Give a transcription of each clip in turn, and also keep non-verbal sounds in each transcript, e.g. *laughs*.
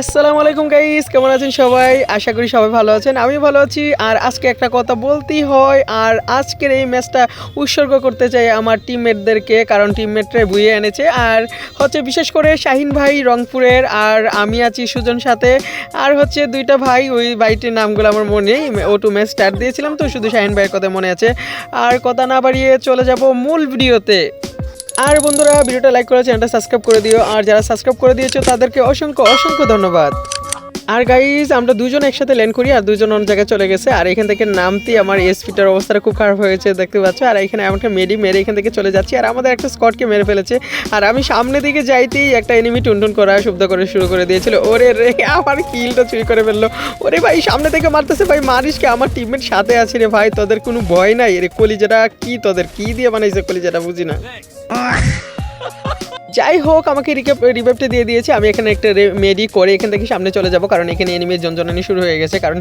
আসসালামু আলাইকুম গাইস কেমন আছেন সবাই? আশা করি সবাই ভালো আছেন আমি ভালো আছি। আর আজকে একটা কথা বলতেই হয়, আর আজকের এই ম্যাচটা উৎসর্গ করতে চাই আমার টিমমেটদেরকে কারণ টিমমেটরা বুয়ে এনেছে। আর হচ্ছে বিশেষ করে শাহিন ভাই রংপুরের, আর আমি আছি সুজন সাথে। আর হচ্ছে দুইটা ভাই, ওই ভাইটির নামগুলো আমার মনে নেই ও টু ম্যাচ স্টার্ট দিয়েছিলাম, তো শুধু শাহিন ভাইয়ের কথা মনে আছে। আর কথা না বাড়িয়ে চলে যাব মূল ভিডিওতে আর বন্ধুরা, ভিডিওটা লাইক করে চ্যানেলটা সাবস্ক্রাইব করে দিও। আর যারা সাবস্ক্রাইব করে দিয়েছ, তাদেরকে অসংখ্য অসংখ্য ধন্যবাদ। আর গাইজ আমরা দুজন একসাথে ল্যান্ড করি আর দুজন অন্য জায়গায় চলে গেছে। আর এখান থেকে নামতেই আমার এসপিটার অবস্থাটা খুব খারাপ হয়েছে, দেখতে পাচ্ছ? আর এখানে আমাকে মেডি মেরে এখান থেকে চলে যাচ্ছি। আর আমাদের একটা স্কটকে মেরে ফেলেছে। আর আমি সামনে দিকে যাইতেই একটা এনিমি টুনটুন করা শব্দ করে শুরু করে দিয়েছিল। ওরে রে, আমার কিলটা চুরি করে ফেলল। ওরে ভাই, সামনে থেকে মারতেছে। ভাই মারিসকে আমার টিমমেট সাথে আছে রে ভাই, তোদের কোনো ভয় নাই। রে কলিজাটা কি তোদের? কি দিয়ে বানাইছে কলিজাটা? বুঝি না। যাই হোক, আমাকে রিভাইভটা দিয়ে দিয়েছে। আমি এখানে একটা মেডি করে এখান থেকে সামনে চলে যাব, কারণ এখানে এনিমির জনজনানি শুরু হয়ে গেছে। কারণ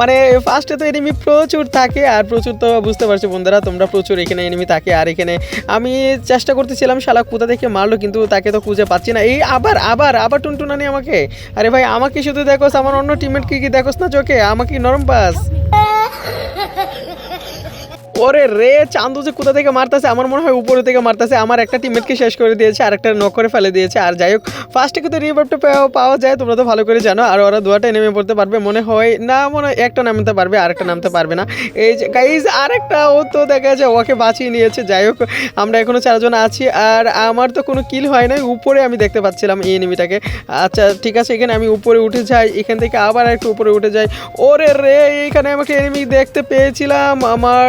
মানে ফার্স্টে তো এনিমি প্রচুর থাকে, আর প্রচুর তো বুঝতে পারছ বন্ধুরা, তোমরা প্রচুর এখানে এনিমি থাকে। আর এখানে আমি চেষ্টা করতেছিলাম শালা কোথা থেকে মারলো, কিন্তু তাকে তো খুঁজে পাচ্ছি না। এই আবার আবার আবার টুনটুনানি আমাকে? আরে ভাই, আমাকে শুধু দেখোস আমার অন্য টিমমেট কি কি দেখোস না চোখে? আমাকে নরম পাস? ওরে রে, চান্দু যে কোথা থেকে মারতেছে, আমার মনে হয় উপরে থেকে মারতেছে। আমার একটা টিমমেটকে শেষ করে দিয়েছে আর একটা নক করে ফেলে দিয়েছে। আর যাই হোক ফার্স্টে কিন্তু রিভাইভটা পাওয়া যায়, তোমরা তো ভালো করে জানো। আর ওরা দুয়াটাই নেমে পড়তে পারবে, মনে হয় না, মনে হয় একটা নামতে পারবে আর একটা নামতে পারবে না। এই যে গাইজ আর একটা ও তো দেখা যায় ওকে বাঁচিয়ে নিয়েছে। যাই হোক, আমরা এখনও চারজন আছি, আর আমার তো কোনো কিল হয় নাই। উপরে আমি দেখতে পাচ্ছিলাম এই এনিমিটাকে আচ্ছা ঠিক আছে, এখানে আমি উপরে উঠে যাই, এখান থেকে আবার একটু উপরে উঠে যাই। ওরে রে, এইখানে আমাকে এনিমি দেখতে পেয়েছিলাম। আমার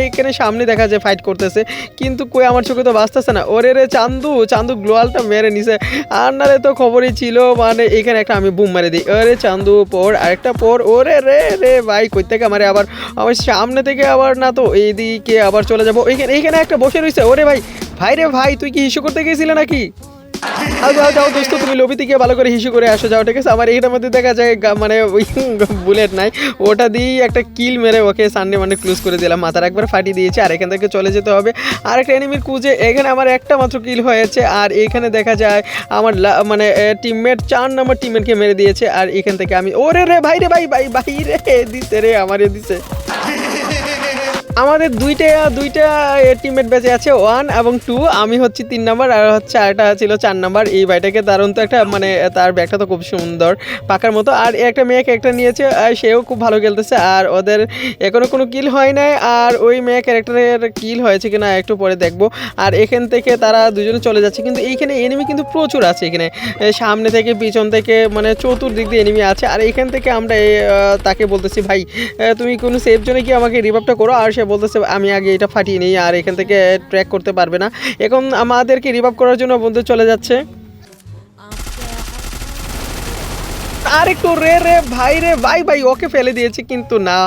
এইখানে সামনে দেখা যায় ফাইট করতেছে। কিন্তু কই আমার চোখে তো বাঁচতেছে না। ওরে রে চান্দু চান্দু গ্লোয়ালটা মেরে নিছে। আর নারে তো খবরই ছিল মানে এখানে একটা আমি বুম মেরে দিই। ওরে চান্দু, পর আরেকটা পর, ওরে রে রে ভাই কই থেকে আমারে আবার। আমার সামনে থেকে আবার না তো, এইদিকে আবার চলে যাব। এইখানে এইখানে একটা বসে রয়েছে ওরে ভাই ভাই রে ভাই, তুই কি ইস্যু করতে গেছিলে নাকি? যাও যাও দোস্ত, তুমি লবিতে গিয়ে ভালো করে হিসু করে আসো, যাও, ঠিক আছে? আমার এইটার মধ্যে দেখা যায় মানে ওই বুলেট নাই। ওটা দিয়েই একটা কিল মেরে ওকে সানডে মানে ক্লোজ করে দিলাম, মাথার একবার ফাটিয়ে দিয়েছে, আর এখান থেকে চলে যেতে হবে। আর একটা এনিমির কুজে এখানে আমার একটা মাত্র কিল হয়েছে, আর এখানে দেখা যায়, আমার মানে টিমমেট চার নম্বর টিমমেটকে মেরে দিয়েছে, আর এখান থেকে আমি, ওরে রে, ভাই রে, ভাই ভাই ভাই রে, দিছে রে, আমারে দিছে। আমাদের দুইটা দুইটা টিমমেট বেঁচে আছে ওয়ান এবং টু আমি হচ্ছে তিন নাম্বার আর হচ্ছে আরেকটা ছিল চার নাম্বার এই বাইটাকে দারুণ তো একটা মানে তার ব্যাগটা তো খুব সুন্দর পাকার মতো। আর একটা মেয়েকে একটা নিয়েছে, আর সেও খুব ভালো খেলতেছে। আর ওদের এখনও কোনো কিল হয় নাই, আর ওই মেয়ে ক্যারেক্টারের কিল হয়েছে কিনা একটু পরে দেখব। আর এখান থেকে তারা দুজনে চলে যাচ্ছে, কিন্তু এইখানে এনিমি কিন্তু প্রচুর আছে এখানে। সামনে থেকে, পিছন থেকে মানে চতুর্দিক দিয়ে এনিমি আছে। আর এখান থেকে আমরা তাকে বলতেছি, ভাই তুমি কোনো সেফ জোনে কি আমাকে রিভাইভটা করো, আর সে বলতেছে, আমি আগে এটা ফাটিয়ে নিই, আর এখান থেকে ট্র্যাক করতে পারবে না। এখন আমাদেরকে রিভাইভ করার জন্য বন্ধু চলে যাচ্ছে। আর একটু রে রে ভাই রে, ভাই ভাই, ওকে ফেলে দিয়েছে, কিন্তু না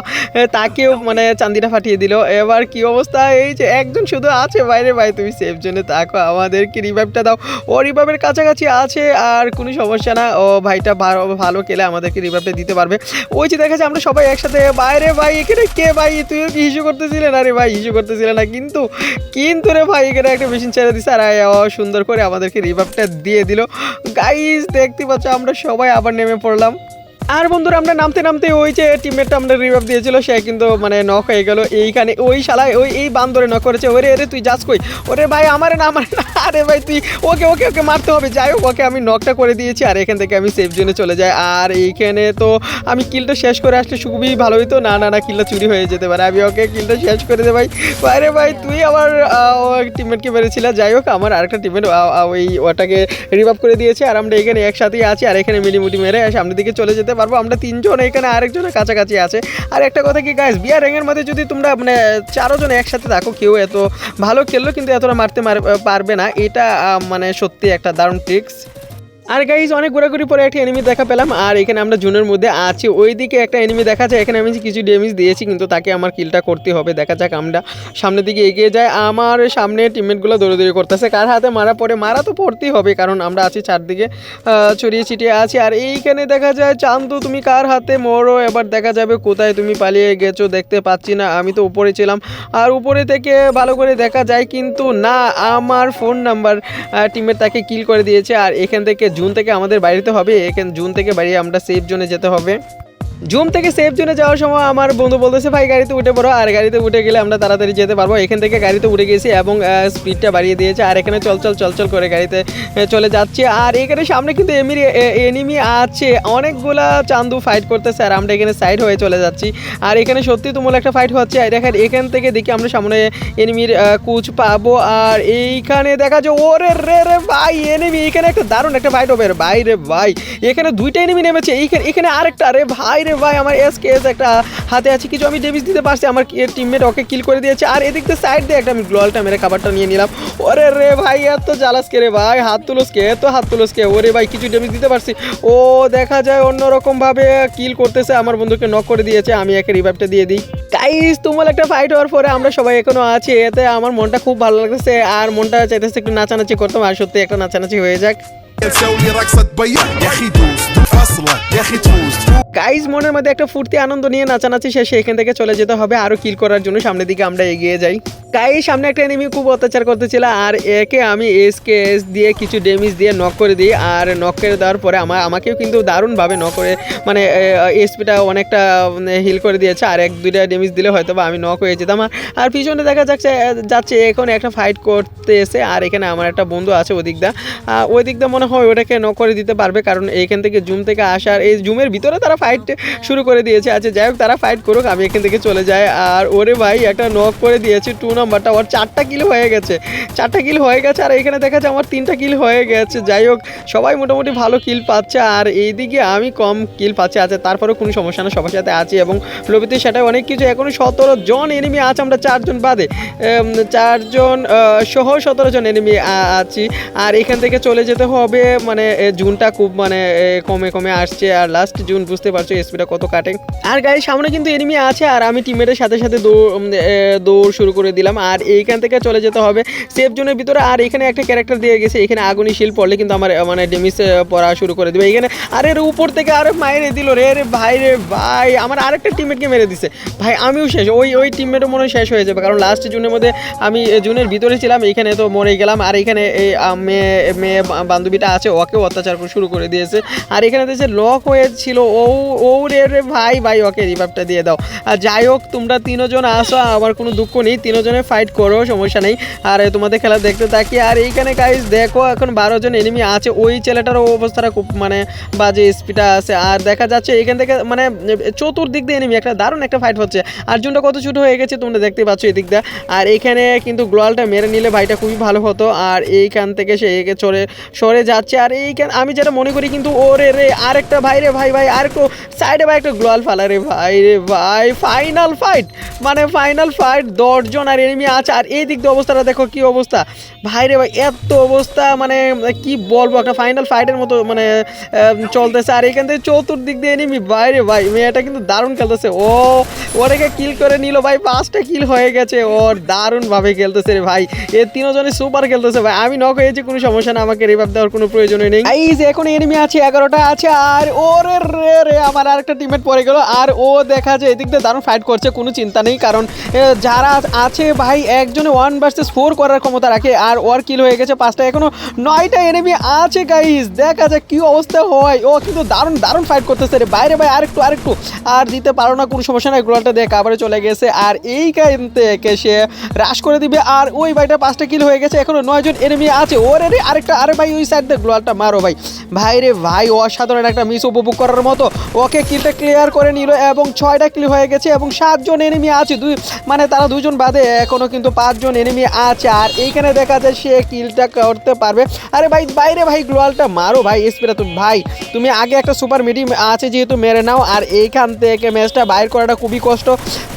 তাকেও মানে চান্দিটা ফাটিয়ে দিল। এবার কি অবস্থা? এই যে একজন শুধু আছে বাইরে ভাই, তুমি সেফ জন্য থাকো, আমাদেরকে রিভাইভটা দাও। ও রিভাইভের কাছাকাছি আছে, আর কোনো সমস্যা না, ও ভাইটা ভালো ভালো খেলে আমাদেরকে রিভাইভটা দিতে পারবে। ওই যে দেখা আমরা সবাই একসাথে বাইরে ভাই, এখানে কে ভাই? তুইও কি ইস্যু করতেছিলে? না রে ভাই ইস্যু করতেছিলে না, কিন্তু কিন্তু রে ভাই, এখানে একটা মেশিন ছেড়ে দিছে, আর সুন্দর করে আমাদেরকে রিভাইভটা দিয়ে দিল। গাইজ দেখতে পাচ্ছ, আমরা সবাই আবার নেমে পড়লাম। করলাম আর বন্ধুরা, আমরা নামতে নামতে ওই যে টিমমেটটা আমরা রিভাইভ দিয়েছিল, সে কিন্তু মানে নক হয়ে গেল এইখানে। ওই শালায়, ওই, এই বান্দরে নক করেছে। ওরে আরে তুই যাস কই? ওরে ভাই, আমারে না, আমার না। *laughs* আরে ভাই, তুই, ওকে ওকে ওকে মারতে হবে। যাই হোক, ওকে আমি নকটা করে দিয়েছি, আর এখান থেকে আমি সেফ জোনে চলে যাই। আর এইখানে তো আমি কিলটা শেষ করে আসলে খুবই ভালো হইতো না না না কিলটা চুরি হয়ে যেতে পারে। আমি ওকে কিলটা শেষ করে দে ভাই। আরে ভাই, তুই আমার টিমমেটকে মেরেছিল। যাই হোক, আমার আরেকটা টিমমেট ওই ওটাকে রিভাইভ করে দিয়েছে। আর আমরা এখানে একসাথেই আছি, আর এখানে মিলিমুটি মেরে সামনের দিকে চলে যেতে পারব, আমরা তিনজন এখানে আরেকজনের কাছাকাছি আছে। আর একটা কথা কি গাইস বিয়ার র্যাঙ্গের মধ্যে যদি তোমরা মানে চারোজন একসাথে থাকো, কেউ এত ভালো খেললো কিন্তু এতটা মারতে মার- পারবে না। এটা মানে সত্যি একটা দারুণ ট্রিক্স আর গাইজ অনেক ঘোরাঘুরি পরে একটা এনিমি দেখা পেলাম, আর এখানে আমরা জুনের মধ্যে আছি। ওইদিকে একটা এনিমি দেখা যায়, এখানে আমি কিছু ড্যামেজ দিয়েছি, কিন্তু তাকে আমার কিলটা করতে হবে। দেখা যাক আমরা সামনের দিকে এগিয়ে যাই। আমার সামনে টিমমেটগুলো দৌড়াদৌড়ি করতেছে, কার হাতে মারা পড়ে, মারা তো পড়তেই হবে, কারণ আমরা আছি চারদিকে ছড়িয়ে ছিটিয়ে আছি। আর এইখানে দেখা যায়, চান্দু, তুমি কার হাতে মরো? এবার দেখা যাবে কোথায় তুমি পালিয়ে গেছো, দেখতে পাচ্ছি না। আমি তো উপরে ছিলাম, আর উপরে থেকে ভালো করে দেখা যায়, কিন্তু না, আমার ফোন নাম্বার টিমের তাকে কিল করে দিয়েছে। আর এখান থেকে জুন থেকে আমাদের বাড়িতে হবে এখানে জুন থেকে বাড়ি আমরা সেফ জোনে যেতে হবে। জুম থেকে সেফ জোনে যাওয়ার সময় আমার বন্ধু বলতেছে, ভাই, গাড়িতে উঠে পড়ো। আর গাড়িতে উঠে গেলে আমরা তাড়াতাড়ি যেতে পারব। এখান থেকে গাড়িতে উঠে গেছি এবং স্পিডটা বাড়িয়ে দিয়েছে। আর এখানে চল চল চল চল করে গাড়িতে চলে যাচ্ছে। আর এখানে সামনে কিন্তু এমির এনিমি আছে। অনেকগুলা চান্দু ফাইট করতেছে আর আমরা এখানে সাইড হয়ে চলে যাচ্ছি। আর এখানে সত্যি তুমুল একটা ফাইট হচ্ছে। আর দেখেন, এখান থেকে দেখি আমরা সামনে এনিমির কুচ পাবো। আর এইখানে দেখা যায়, ওরে রে রে, ভাই এনিমি এখানে একটা দারুণ একটা ফাইট হবে। ভাই, রে, ভাই, এখানে দুইটা এনিমি নেমেছে। এইখানে, এখানে আরেকটা রে ভাই রে ভাই, আমার এস কেস একটা হাতে আছে, কিছু আমি ডেভিস দিতে পারছি, আমার টিমমেট ওকে কিল করে দিয়েছে। আর এদিক দিয়ে সাইড দিয়ে একটা আমি গ্লোয়ালটা মেরে খাবারটা নিয়ে নিলাম। ওরে রে ভাই, এত জ্বালাস কে রে ভাই, হাত তুলস কে, এত হাত তুলস কে? ওরে ভাই, কিছু ডেভিস দিতে পারছি। ও, দেখা যায় অন্যরকম ভাবে কিল করতেছে, আমার বন্ধুকে নক করে দিয়েছে, আমি একে রিভাইভটা দিয়ে দিই। গাইস তোমার একটা ফাইট হওয়ার পরে আমরা সবাই এখনও আছি, এতে আমার মনটা খুব ভালো লাগতেছে, আর মনটা চাইতেছে একটু নাচানাচি করতাম, আর সত্যি একটা নাচানাচি হয়ে যাক। গাইজ মনের মধ্যে একটা ফুর্তি আনন্দ নিয়ে নাচানাচি শেষে এখান থেকে চলে যেতে হবে। আরও কিল করার জন্য সামনের দিকে আমরা এগিয়ে যাই। গাই সামনে একটা এনিমি খুব অত্যাচার করতেছিল, আর একে আমি এস কে এস দিয়ে কিছু ডেমিজ দিয়ে নক করে দিই, আর নক করে দেওয়ার পরে আমার আমাকেও কিন্তু দারুণভাবে নক করে মানে এসপিটা অনেকটা মানে, হিল করে দিয়েছে, আর এক দুইটা ডেমিজ দিলে হয়তো বা আমি নক হয়ে যেতাম। আর পিছনে দেখা যাচ্ছে যাচ্ছে এখন একটা ফাইট করতে এসে আর এখানে আমার একটা বন্ধু আছে ওদিকদা ওইদিকদা মনে হয় ওটাকে নক করে দিতে পারবে, কারণ এখান থেকে জুম থেকে আসার এই জুমের ভিতরে তারা ফাইট শুরু করে দিয়েছে। আচ্ছা যাই হোক তারা ফাইট করুক আমি এখান থেকে চলে যাই। আর ওরে ভাই একটা নক করে দিয়েছে টু। নাম্বারটা ওর চারটা কিল হয়ে গেছে। চারটা কিল হয়ে গেছে আর এখানে দেখা যাচ্ছে আমার তিনটা কিল হয়ে গেছে। যাই হোক সবাই মোটামুটি ভালো কিল পাচ্ছে। আর এইদিকে আমি কম কিল পাচ্ছি। আছে তারপরেও কোনো সমস্যা না সবার সাথে আছি এবং লবিতে সেটাই অনেক কিছু। এখনও সতেরো জন এনিমি আছে আমরা চারজন বাদে। চারজন সহ সতেরো জন এনিমি আছি। আর এখান থেকে চলে যেতে হবে মানে জুনটা খুব মানে এ, কমে কমে আসছে আর লাস্ট জুন বুঝতে পারছ স্পিডটা কত কাটে আর গাড়ির সামনে কিন্তু এনিমি আছে আর আমি টিমের সাথে সাথে দৌড় দৌড় শুরু করে দিলাম। আর এইখান থেকে চলে যেতে হবে সেফ জোনের ভিতরে। আর এখানে একটা ক্যারেক্টার দিয়ে গেছে, এখানে আগুনি শিল পড়লে কিন্তু আমার মানে ডেমিস পড়া শুরু করে দিবে। এখানে, আরে রে উপর থেকে আরে মাইরে দিল রে রে ভাই রে ভাই, আমার আরেকটা টিমমেটকে মেরে দিছে। ভাই, আমিও শেষ, ওই ওই টিমমেটও মনে হয় শেষ হয়ে যাবে। কারণ লাস্ট জুনের মধ্যে আমি জুনের ভিতরে ছিলাম, এখানে তো মরে গেলাম। আর এখানে এই মেয়ে মেয়ে বান্ধবীটা আছে, ওকেও অত্যাচার শুরু করে দিয়েছে। আর এখানে দেশে লক হয়েছিল ও ও রে রে, ভাই ভাই, ওকে রিভাইভটা দিয়ে দাও। আর যাই হোক, তোমরা তিনজন আসো, আমার কোনো দুঃখ নেই, তিনজনে ফাইট করো, সমস্যা নেই। আর তোমাদের খেলা দেখতে থাকি, আর এইখানে গাইজ দেখো, এখন বারো জন এনিমি আছে, ওই ছেলেটার অবস্থাটা খুব মানে বাজে স্পিডটা আছে। আর দেখা যাচ্ছে, এখান থেকে মানে চতুর্দিক দিয়ে এনিমি একটা দারুণ একটা ফাইট হচ্ছে। আর্জুনটা কত ছোট হয়ে গেছে, তোমরা দেখতে পাচ্ছ এদিক দিয়ে। আর এইখানে কিন্তু গ্লোয়ালটা মেরে নিলে ভাইটা খুবই ভালো হতো। আর এইখান থেকে সে একে চড়ে, সরে যাচ্ছে। আর এইখান, আমি যেটা মনে করি কিন্তু, ওরে রে আরেকটা ভাই রে ভাই ভাই, আর একটু সাইডে ভাই একটা গ্লোয়াল ফালা রে ভাই রে ভাই। ফাইনাল ফাইট মানে ফাইনাল ফাইট দশজন আর এনিমি আছে। আর এই দিক দিয়ে অবস্থাটা দেখো কি অবস্থা। ভাই রে ভাই, এত অবস্থা মানে কি বলব, একটা ফাইনাল ফাইটের মতো মানে চলতেছে। আর এখান থেকে চতুর্দিক দিয়ে এনিমি ভাই রে ভাই, মেয়েটা কিন্তু দারুণ খেলতেছে। ও, ওটাকে কিল করে নিল ভাই, পাঁচটা কিল হয়ে গেছে। ওর দারুণভাবে খেলতেছে রে ভাই। এ তিনজনই সুপার খেলতেছে ভাই। আমি নক হয়েছি, কোনো সমস্যা না। আমাকে রিভাইভ দেওয়ার কোনো প্রয়োজনই নেই। এই যে এখন এনিমি আছে এগারোটা। আছে আর ওরে রে রে, আমার আরেকটা টিমমেট পড়ে গেল। আর ও দেখা যায় এদিক দিয়ে দারুণ ফাইট করছে, কোনো চিন্তা নেই, কারণ যারা আছে ভাই, একজনে ওয়ান ভার্সেস ফোর করার ক্ষমতা রাখে, আর ওর কিল হয়ে গেছে পাঁচটা। এখনও নয়টা এনেমি আছে গাইস দেখা যায় কি অবস্থা হয়। ও কিন্তু দারুণ দারুণ ফাইট করতেছে রে। বাইরে ভাই, আরেকটু আরেকটু। আর দিতে পারো না, কোনো সমস্যা নাই। গোলালটা দিয়ে কাবারে চলে গেছে। আর এইখান থেকে সে রাশ করে দিবে। আর ওই ভাইটা পাঁচটা কিল হয়ে গেছে। এখনও নয়জন এনেমি আছে। ওরে রে, আরেকটা, আরে ভাই, ওই সাইড দিয়ে গ্লোয়ালটা মারো ভাই। ভাই রে ভাই অসাধারণ একটা মিস উপভোগ করার মতো। ওকে কিলটা ক্লিয়ার করে নিল এবং ছয়টা কিল হয়ে গেছে এবং সাতজন এনিমি আছে। দুই মানে তারা দুজন বাদে এখনও কিন্তু পাঁচজন এনিমি আছে। আর এইখানে দেখা যায় সে কিলটা করতে পারবে। আরে ভাই, বাইরে ভাই গ্লোয়ালটা মারো ভাই স্পিরা তুমি ভাই, তুমি আগে একটা সুপার মিডিয়াম আছে যেহেতু মেরে নাও। আর এইখান থেকে ম্যাচটা বাইর করাটা খুবই কষ্ট।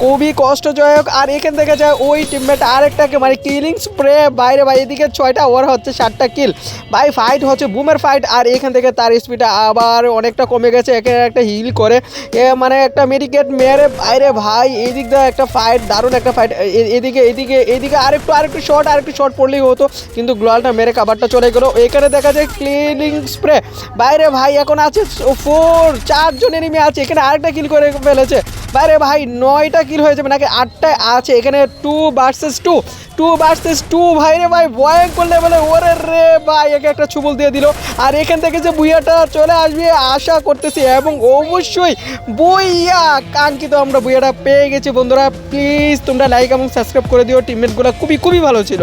খুবই কষ্টজনক আর এখান থেকে যায় ওই টিমমেট আরেকটাকে মানে কিলিং স্প্রে বাইরে ভাই, এদিকে ছয়টা ওর হচ্ছে, সাতটা কিল ভাই ফাইট হচ্ছে বুমের ফাইট আর এখান থেকে তার স্পিডটা আবার অনেকটা কমে গেছে এখানে একটা হিল করে। এ মানে একটা মেডিকেট মেরে বাইরে ভাই এই দিক দিয়ে একটা ফাইট দারুণ একটা ফাইট এদিকে এদিকে এদিকে আরেকটু আরেকটু শর্ট আরেকটু শর্ট পড়লেই হতো, কিন্তু গ্লোয়ালটা মেরে কাবারটা চলে গেলো। এখানে দেখা যায় ক্লিনিং স্প্রে বাইরে ভাই, এখন আছে ফোর চারজন এনিমি আছে, এখানে আরেকটা কিল করে ফেলেছে। বাইরে ভাই, নয়টা কিল হয়ে যাবে নাকি আটটা আছে, এখানে two versus two two versus two ভাই রে ভাই, ভয়ঙ্কর লেভেলে ওরে রে ভাই, একে একটা ছুবল দিয়ে দিল। আর এখান থেকে যে বুইয়াটা চলে আসবে, আশা করতেছি এবং অবশ্যই বুইয়া, কাঙ্ক্ষিত আমরা বুইয়াটা পেয়ে গেছি। বন্ধুরা প্লিজ তোমরা লাইক এবং সাবস্ক্রাইব করে দিও। টিমমেটগুলো খুবই খুবই ভালো ছিল।